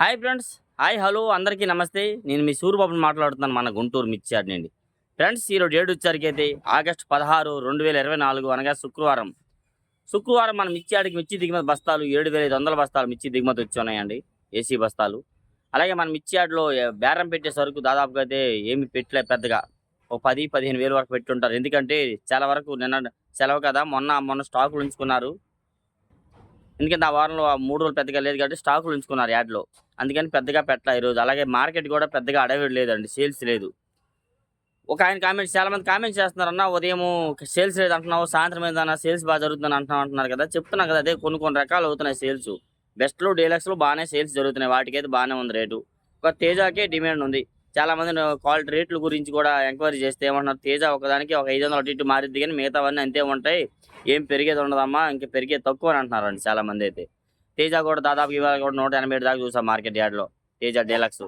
Hi friends. Hi hello. అందరికీ నమస్తే. నేను మీ సూర్యబాబుని మాట్లాడుతున్నాను మన గుంటూరు మిర్చియాడ్ నుండి. ఫ్రెండ్స్ ఈరోజు ఏడు వచ్చరికి ఆగస్టు పదహారు రెండు వేల ఇరవై నాలుగు అనగా శుక్రవారం. శుక్రవారం మన మిర్చియాడికి మిర్చి దిగుమతి బస్తాలు ఏడు వేల ఐదు వందల బస్తాలు మిర్చి దిగుమతి వచ్చి ఉన్నాయండి. ఏసీ బస్తాలు. అలాగే మన మిర్చియాడ్లో బేరం పెట్టే సరుకు దాదాపుగా అయితే ఏమి పెట్టలే పెద్దగా. ఒక పది పదిహేను వేలు వరకు పెట్టుంటారు. ఎందుకంటే చాలా వరకు నిన్న సెలవు కదా. మొన్న మొన్న స్టాకులు ఉంచుకున్నారు. ఎందుకంటే ఆ వారంలో ఆ మూడు రోజులు పెద్దగా లేదు కాబట్టి స్టాకులు ఉంచుకున్నారు యాడ్లో అందుకని పెద్దగా పెట్టలే ఈరోజు అలాగే మార్కెట్ కూడా పెద్దగా అడవి లేదండి సేల్స్ లేదు. ఒక ఆయన కామెంట్స్ చాలా మంది కామెంట్స్ చేస్తున్నారు అన్న ఉదయం సేల్స్ లేదు అంటున్నావు సాయంత్రం ఏదన్నా సేల్స్ బాగా జరుగుతుందని అంటున్నావు అంటున్నారు కదా. చెప్తున్నా కదా అదే కొన్ని కొన్ని రకాలు అవుతున్నాయి సేల్స్ బెస్ట్లో డీలక్స్లో బాగానే సేల్స్ జరుగుతున్నాయి వాటికైతే బాగానే ఉంది రేటు. ఒక తేజాకే డిమాండ్ ఉంది. చాలా మంది క్వాలిటీ రేట్ల గురించి కూడా ఎంక్వైరీ చేస్తే ఏమంటున్నారు తేజ ఒకదానికి ఒక ఐదు వందలు అటు ఇటు మారిద్ది కానీ మిగతావన్నీ అంతే ఉంటాయి. ఏం పెరిగేది ఉండదమ్మా ఇంకా పెరిగేది తక్కువ అని అంటున్నారండి చాలా మంది అయితే. తేజ కూడా దాదాపు ఇవాళ కూడా నూట ఎనభై ఏడు దాకా చూసాం మార్కెట్ యార్డ్లో. తేజ డీలక్స్.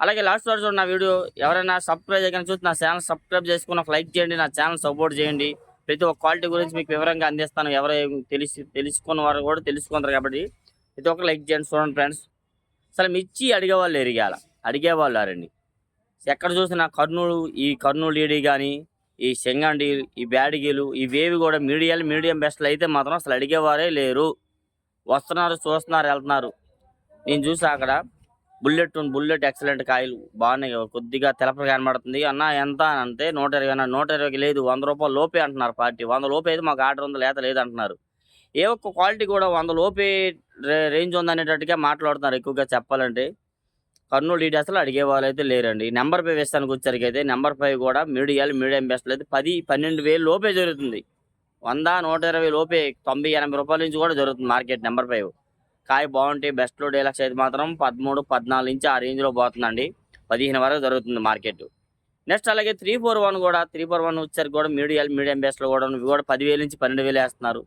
అలాగే లాస్ట్ వరకు నా వీడియో ఎవరైనా సబ్స్క్రైబ్ చేయగానే చూసి నా ఛానల్ సబ్స్క్రైబ్ చేసుకున్న లైక్ చేయండి నా ఛానల్ సపోర్ట్ చేయండి. ప్రతి ఒక్క క్వాలిటీ గురించి మీకు వివరంగా అందిస్తాను ఎవరు తెలిసి తెలుసుకున్న వారు కూడా తెలుసుకుంటారు కాబట్టి. ప్రతి ఒక్క లైక్ చేయండి చూడండి ఫ్రెండ్స్. అసలు మిర్చి అడిగేవాళ్ళు ఎరిగాల అడిగేవాళ్ళు రండి ఎక్కడ చూసినా కర్నూలు ఈ కర్నూలు ఈడీ కానీ ఈ శంగండి ఈ బ్యాడిగీలు ఇవేవి కూడా మీడియాలు మీడియం బెస్ట్లు అయితే మాత్రం అసలు అడిగేవారే లేరు. వస్తున్నారు చూస్తున్నారు వెళ్తున్నారు. నేను చూసా అక్కడ బుల్లెట్ ఉంది, బుల్లెట్ ఎక్సలెంట్ కాయలు. బాగున్నాయి కొద్దిగా తెలపగా కనబడుతుంది. అన్న ఎంత అని అంటే నూట ఇరవై అన్న నూట ఇరవైకి లేదు వంద రూపాయలు లోపే అంటున్నారు పార్టీ. వంద లోపే అయితే మాకు ఆర్డర్ ఉంది లేత లేదు అంటున్నారు. ఏ ఒక్క క్వాలిటీ కూడా వంద లోపే రేంజ్ రేంజ్ ఉందనేటట్టుగా మాట్లాడుతున్నారు ఎక్కువగా చెప్పాలంటే. కర్నూలు డీటెయిల్స్లో అడిగే వాళ్ళు అయితే లేరండి నెంబర్ ఫైవ్ వేస్తానికి వచ్చరికి అయితే నెంబర్ ఫైవ్ కూడా మీడియాలు మీడియం బెస్ట్లు అయితే పది పన్నెండు వేలు లోపే జరుగుతుంది. వంద నూట ఇరవై లోపే తొంభై ఎనభై రూపాయల నుంచి కూడా జరుగుతుంది మార్కెట్ నెంబర్ ఫైవ్. కాయ బాగుంటాయి బెస్ట్లో డీలక్స్ అయితే మాత్రం పదమూడు పద్నాలుగు నుంచి ఆ రేంజ్లో పోతుందండి. పదిహేను వరకు జరుగుతుంది మార్కెట్. నెక్స్ట్ అలాగే త్రీ ఫోర్ వన్ కూడా త్రీ ఫోర్ వన్ వచ్చరికి కూడా మీడియాలు మీడియం బెస్ట్లో కూడా ఇవి కూడా పదివేలు నుంచి పన్నెండు వేలు వేస్తున్నారు.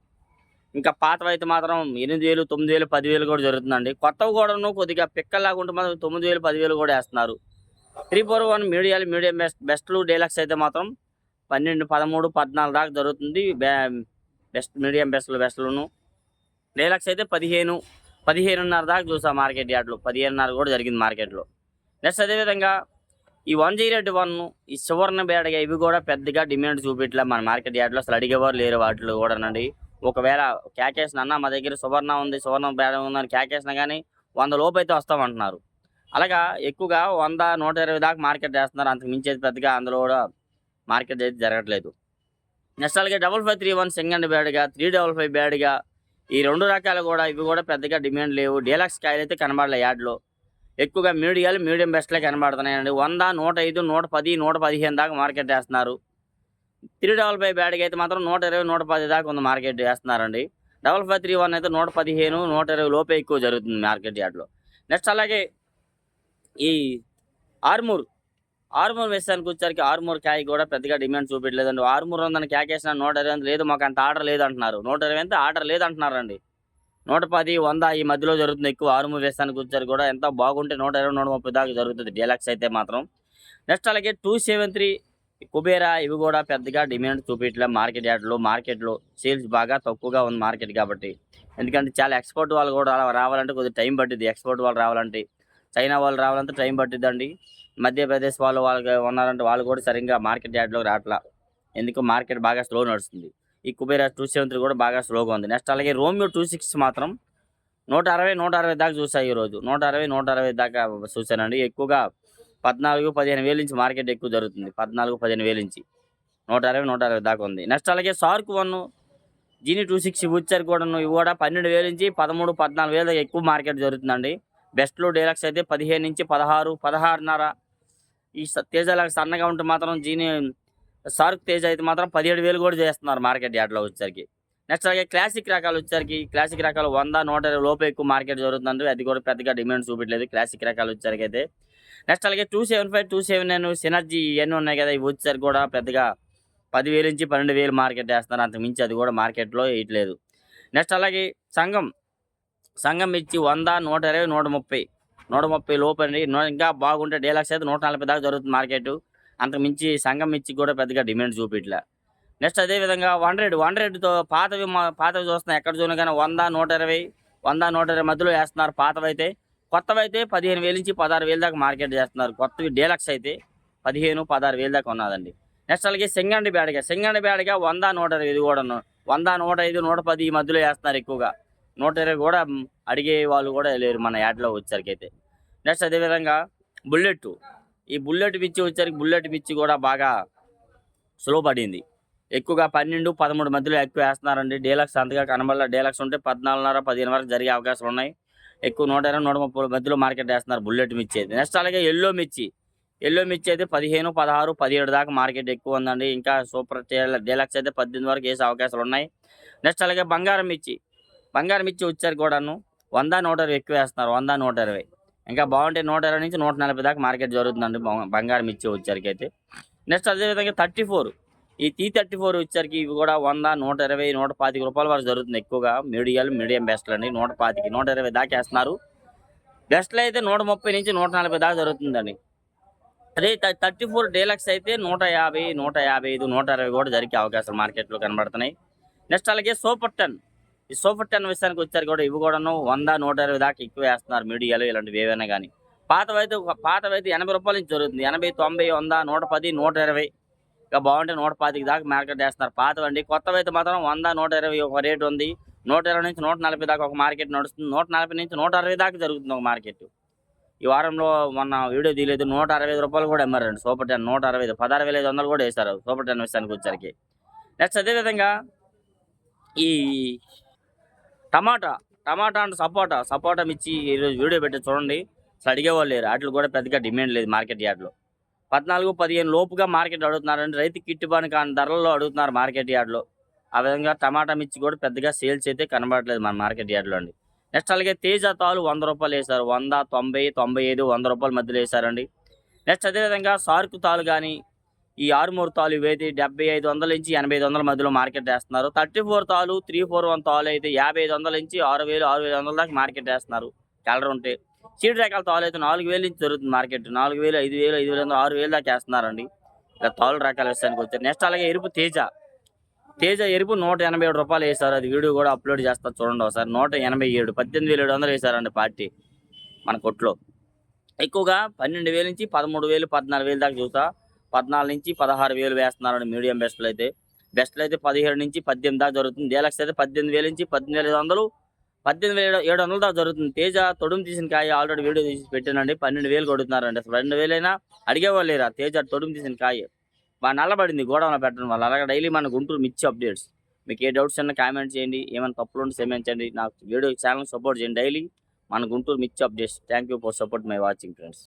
ఇంకా పాతవి అయితే మాత్రం ఎనిమిది వేలు తొమ్మిది వేలు పదివేలు కూడా జరుగుతుందండి. కొత్తవి కూడాను కొద్దిగా పిక్కలాగా ఉంటే మాత్రం తొమ్మిది వేలు పదివేలు కూడా వేస్తున్నారు. త్రీ ఫోర్ వన్ మీడియాలు మీడియం బెస్ట్ బెస్ట్లు డీలక్స్ అయితే మాత్రం పన్నెండు పదమూడు పద్నాలుగు దాకా జరుగుతుంది. బెస్ట్ మీడియం బెస్ట్లు బెస్ట్లును. డీలక్స్ అయితే పదిహేను పదిహేనున్నర దాకా చూసాం మార్కెట్ యార్డ్లో. పదిహేనున్నర కూడా జరిగింది మార్కెట్లో. నెక్స్ట్ అదేవిధంగా ఈ వన్ జీరో ఎయిట్ వన్ ఈ సువర్ణ బేడగా ఇవి కూడా పెద్దగా డిమాండ్ చూపించలే మన మార్కెట్ యార్డ్లో. అసలు అడిగేవారు లేరు వాటిలో కూడానండి. ఒకవేళ క్యాకేసిన అన్న మా దగ్గర సువర్ణ ఉంది సువర్ణ బేడ ఉందని క్యాకేసిన కానీ వంద లోపు అయితే వస్తామంటున్నారు. అలాగా ఎక్కువగా వంద నూట ఇరవై దాకా మార్కెట్ చేస్తున్నారు. అంతకు మించేది పెద్దగా అందులో కూడా మార్కెట్ అయితే జరగట్లేదు. నెక్స్ట్ అలాగే డబల్ ఫైవ్ త్రీ వన్ సింగండ్ బ్యాడ్గా త్రీ డబల్ ఫైవ్ బ్యాడ్గా ఈ రెండు రకాలు కూడా ఇవి కూడా పెద్దగా డిమాండ్ లేవు. డీలక్స్ కాయలు అయితే కనబడలే యాడ్లో. ఎక్కువగా మీడియాలు మీడియం బెస్ట్లే కనబడుతున్నాయండి. వంద నూట ఐదు నూట పది నూట పదిహేను దాకా మార్కెట్ చేస్తున్నారు. త్రీ డబల్ ఫైవ్ బ్యాడ్కి అయితే మాత్రం నూట ఇరవై నూట పది దాకా ఉంది మార్కెట్ వేస్తున్నారండి. డబల్ ఫైవ్ త్రీ వన్ అయితే నూట పదిహేను నూట ఇరవై లోపే ఎక్కువ జరుగుతుంది మార్కెట్ యార్డ్లో. నెక్స్ట్ అలాగే ఈ ఆర్మూర్ ఆర్మూర్ వేసానికి వచ్చేసరికి ఆర్మూర్ కాయ కూడా పెద్దగా డిమాండ్ చూపించలేదండి. ఆర్మూర్ ఉందని క్యాకేసిన నూట ఇరవై లేదు మాకు అంత ఆర్డర్ లేదు అంటున్నారు నూట ఇరవై ఎంత ఆర్డర్ లేదు అంటున్నారండి నూట పది వంద ఈ మధ్యలో జరుగుతుంది ఎక్కువ ఆర్మూర్ వేసానికి వచ్చారు కూడా. ఎంత బాగుంటే నూట ఇరవై నూట ముప్పై దాకా జరుగుతుంది డీలక్స్ అయితే మాత్రం. నెక్స్ట్ అలాగే టూ సెవెన్ త్రీ కుబేరా ఇవి కూడా పెద్దగా డిమాండ్ చూపించలే మార్కెట్ యార్డ్లో. మార్కెట్లో సేల్స్ బాగా తక్కువగా ఉంది మార్కెట్ కాబట్టి. ఎందుకంటే చాలా ఎక్స్పోర్ట్ వాళ్ళు కూడా రావాలంటే కొద్దిగా టైం పట్టింది ఎక్స్పోర్ట్ వాళ్ళు రావాలంటే చైనా వాళ్ళు రావాలంటే టైం పట్టిద్దండి. మధ్యప్రదేశ్ వాళ్ళు వాళ్ళకి ఉన్నారంటే వాళ్ళు కూడా సరిగ్గా మార్కెట్ యార్డ్లో రావట్లా ఎందుకు? మార్కెట్ బాగా స్లో నడుస్తుంది. ఈ కుబేరా టూ సెవెన్ త్రీ కూడా బాగా స్లోగా ఉంది. నెక్స్ట్ అలాగే రోమియో టూ సిక్స్ మాత్రం నూట అరవై నూట అరవై దాకా చూసాయి ఈరోజు. నూట అరవై నూట అరవై దాకా చూశానండి ఎక్కువగా పద్నాలుగు పదిహేను వేల నుంచి మార్కెట్ ఎక్కువ జరుగుతుంది. పద్నాలుగు పదిహేను వేల నుంచి. నూట అరవై నూట అరవై దాకా ఉంది. నెక్స్ట్ అలాగే సార్క్ వన్ జీని టూ సిక్స్ వచ్చారు కూడా ఇవి కూడా పన్నెండు వేల నుంచి పదమూడు పద్నాలుగు వేల దాకా ఎక్కువ మార్కెట్ జరుగుతుందండి. బెస్ట్లో డీలక్స్ అయితే పదిహేను నుంచి పదహారు పదహారున్నర. ఈ తేజ తేజాలకు సన్నగా ఉంటే మాత్రం జీని సార్క్ తేజ అయితే మాత్రం పదిహేడు వేలు కూడా చేస్తున్నారు మార్కెట్ యార్డ్లో వచ్చేసరికి. నెక్స్ట్ అలాగే క్లాసిక్ రకాలు వచ్చేసరికి క్లాసిక్ రకాలు వంద నూట ఇరవై లోపు ఎక్కువ మార్కెట్ జరుగుతుందండి. అది కూడా పెద్దగా డిమాండ్ చూపించలేదు క్లాసిక్ రకాలు వచ్చేసరికి అయితే నెక్స్ట్ అలాగే two seven five two seven nine synergy ఇవన్నీ ఉన్నాయి కదా ఇవి వచ్చేసరికి కూడా పెద్దగా పదివేలు నుంచి పన్నెండు వేలు మార్కెట్ వేస్తున్నారు. అంతకుమించి అది కూడా మార్కెట్లో వేయట్లేదు. నెక్స్ట్ అలాగే సంఘం. సంఘం ఇచ్చి వంద నూట ఇరవై నూట ముప్పై. నూట ముప్పై లోపు ఇంకా బాగుంటే డీలాక్స్ అయితే నూట నలభై దాకా జరుగుతుంది మార్కెట్. అంతకుమించి సంఘం ఇచ్చి కూడా పెద్దగా డిమాండ్ చూపించలే నెక్స్ట్ అదేవిధంగా వన్ రేట్ వన్ రేట్తో పాతవి మా- పాతవి చూస్తున్నాం ఎక్కడ చూడగానే వంద నూట ఇరవై వంద నూట ఇరవై మధ్యలో వేస్తున్నారు. పాతవి అయితే కొత్తవి అయితే పదిహేను వేల నుంచి పదహారు వేల దాకా మార్కెట్ చేస్తున్నారు. కొత్తవి డీలక్స్ అయితే పదిహేను పదహారు వేల దాకా ఉన్నదండి. నెక్స్ట్ అలాగే సింగండి బేడగా సింగండి బేడగా వంద నూట ఇరవై ఇది కూడా వంద నూట ఐదు నూట పది ఈ మధ్యలో వేస్తున్నారు ఎక్కువగా. నూట ఇరవై కూడా అడిగే వాళ్ళు కూడా లేరు మన యాడ్లో వచ్చరికి అయితే. నెక్స్ట్ అదేవిధంగా బుల్లెట్ ఈ బుల్లెట్ పిచ్చి వచ్చరికి బుల్లెట్ పిచ్చి కూడా బాగా స్లో పడింది. ఎక్కువగా పన్నెండు పదమూడు మధ్యలో ఎక్కువ వేస్తున్నారండి. డీలక్స్ అంతగా కనబడాల. డీలక్స్ ఉంటే పద్నాలుగున్నర పదిహేను వరకు జరిగే అవకాశాలు ఉన్నాయి. ఎక్కువ నూట ఇరవై నూట ముప్పై మధ్యలో మార్కెట్ వేస్తున్నారు బుల్లెట్ మిర్చి అయితే. నెక్స్ట్ అలాగే ఎల్లో మిర్చి. ఎల్లో మిర్చి అయితే పదిహేను పదహారు పదిహేడు దాకా మార్కెట్ ఎక్కువ ఉందండి. ఇంకా సూపర్ డీలక్స్ అయితే పద్దెనిమిది వరకు వేసే అవకాశాలు ఉన్నాయి. నెక్స్ట్ అలాగే బంగారం మిర్చి. బంగారం మిర్చి వచ్చారు కూడాను వంద నూట ఇరవై ఎక్కువ వేస్తున్నారు వంద నూట ఇరవై. ఇంకా బాగుంటే నూట ఇరవై నుంచి నూట నలభై దాకా మార్కెట్ జరుగుతుందండి బంగారం మిర్చి వచ్చరికి అయితే. నెక్స్ట్ అదేవిధంగా థర్టీ ఫోర్. ఈ టీ థర్టీ ఫోర్ వచ్చరికి ఇవి కూడా వంద నూట ఇరవై నూట పాతిక రూపాయల వరకు జరుగుతుంది ఎక్కువగా. మీడియాలు మీడియం బెస్ట్లు అండి నూట పాతికి నూట ఇరవై దాకా వేస్తున్నారు. బెస్ట్లు అయితే నూట ముప్పై నుంచి నూట నలభై దాకా జరుగుతుందండి. అదే థర్టీ ఫోర్ డీలక్స్ అయితే నూట యాభై నూట యాభై ఐదు నూట అరవై కూడా జరిగే అవకాశాలు మార్కెట్లో కనబడుతున్నాయి. నెక్స్ట్ అలాగే సూపర్ టెన్. ఈ సూపర్ టెన్ విషయానికి వచ్చారు కూడా ఇవి కూడాను వంద నూట ఇరవై దాకా ఎక్కువ వేస్తున్నారు మీడియాలో ఇలాంటివి ఏవైనా కానీ. పాతవైతే పాతవైతే ఎనభై రూపాయల నుంచి జరుగుతుంది. ఎనభై తొంభై వంద నూట పది నూట ఇరవై ఇంకా బాగుంటే నూట పాతికి దాకా మార్కెట్ వేస్తున్నారు. పాతవండి. కొత్తవైతే మాత్రం వంద నూట ఇరవై ఒక రేట్ ఉంది. నూట ఇరవై నుంచి నూట నలభై దాకా ఒక మార్కెట్ నడుస్తుంది. నూట నలభై నుంచి నూట అరవై దాకా జరుగుతుంది ఒక మార్కెట్. ఈ వారంలో మొన్న వీడియో తీయలేదు నూట అరవై ఐదు రూపాయలు కూడా అమ్మారండి. సూపర్ టెన్ నూట అరవై ఐదు పదహారు వేల ఐదు వందలు కూడా వేశారు. సూపర్ టెన్ విషయానికి వచ్చరికి నెక్స్ట్ అదేవిధంగా ఈ టమాటా టమాటా అండ్ సపోటా. సపోటా మిర్చి ఈరోజు వీడియో పెట్టి చూడండి. అసలు అడిగేవాళ్ళు లేరు. వాటిలో కూడా పెద్దగా డిమాండ్ లేదు మార్కెట్ యార్డ్లో. పద్నాలుగు పదిహేను లోపుగా మార్కెట్ అడుగుతున్నారండి. రైతు కిట్టుబాటు కాని ధరల్లో అడుగుతున్నారు మార్కెట్ యార్డ్లో. ఆ విధంగా టమాటా మిర్చి కూడా పెద్దగా సేల్స్ అయితే కనబడట్లేదు మన మార్కెట్ యార్డ్లో అండి. నెక్స్ట్ అలాగే తేజ తాలు వంద రూపాయలు వేశారు. వంద తొంభై తొంభై ఐదు వంద రూపాయల మధ్యలో వేశారండి. నెక్స్ట్ అదేవిధంగా సార్కు తాలు కానీ ఈ ఆరుమూరు తాలు ఇవైతే డెబ్బై ఐదు వందల నుంచి ఎనభై ఐదు వందల మధ్యలో మార్కెట్ వేస్తున్నారు. థర్టీ ఫోర్ తాలు త్రీ ఫోర్ వన్ తాలు అయితే యాభై ఐదు వందల నుంచి ఆరు వేలు ఆరు వేల వందల దాకా మార్కెట్ వేస్తున్నారు. కలర్ ఉంటే చీడు రకాల తాలు అయితే నాలుగు వేల నుంచి జరుగుతుంది మార్కెట్. నాలుగు వేలు ఐదు వేలు ఐదు వేల ఆరు వేలు దాకా వేస్తున్నారండి. ఇలా తాలు రకాల విషయానికి వచ్చారు నెక్స్ట్ అలాగే ఎరుపు తేజ. తేజ ఎరుపు నూట ఎనభై ఏడు రూపాయలు వేశారు. అది వీడియో కూడా అప్లోడ్ చేస్తా చూడండి ఒకసారి. నూట ఎనభై ఏడు పద్దెనిమిది వేల ఏడు వందలు వేశారండి పార్టీ మన కొట్లో. ఎక్కువగా పన్నెండు వేల నుంచి పదమూడు వేలు పద్నాలుగు వేలు దాకా చూసా పద్నాలుగు నుంచి పదహారు వేలు వేస్తున్నారండి మీడియం బెస్ట్లు అయితే. బెస్ట్లు అయితే పదిహేడు నుంచి పద్దెనిమిది దాకా జరుగుతుంది. డీలక్స్ అయితే పద్దెనిమిది వేల నుంచి పద్దెనిమిది వేల ఐదు వందలు పద్దెనిమిది వేల ఏడు వందల దాకా జరుగుతుంది. తేజ తొడుము తీసిన కాయ ఆల్రెడీ వీడియో తీసి పెట్టానండి. పన్నెండు వేలు కొడుతున్నారండి అసలు రెండు వేలైనా అడిగేవాళ్ళు లేరా తేజ తొడుము తీసిన కాయ. బాగా నల్లబడింది గోడౌన్లో పెట్టడం వల్ల. అలాగే డైలీ మన గుంటూరు మిర్చి అప్డేట్స్. మీకు ఏ డౌట్స్ ఉన్నా కామెంట్ చేయండి. ఏమైనా తప్పులు ఉంటే క్షమించండి నాకు వీడియో ఛానల్ సపోర్ట్ చేయండి డైలీ మన గుంటూరు మిర్చి updates. Thank you for support my watching friends.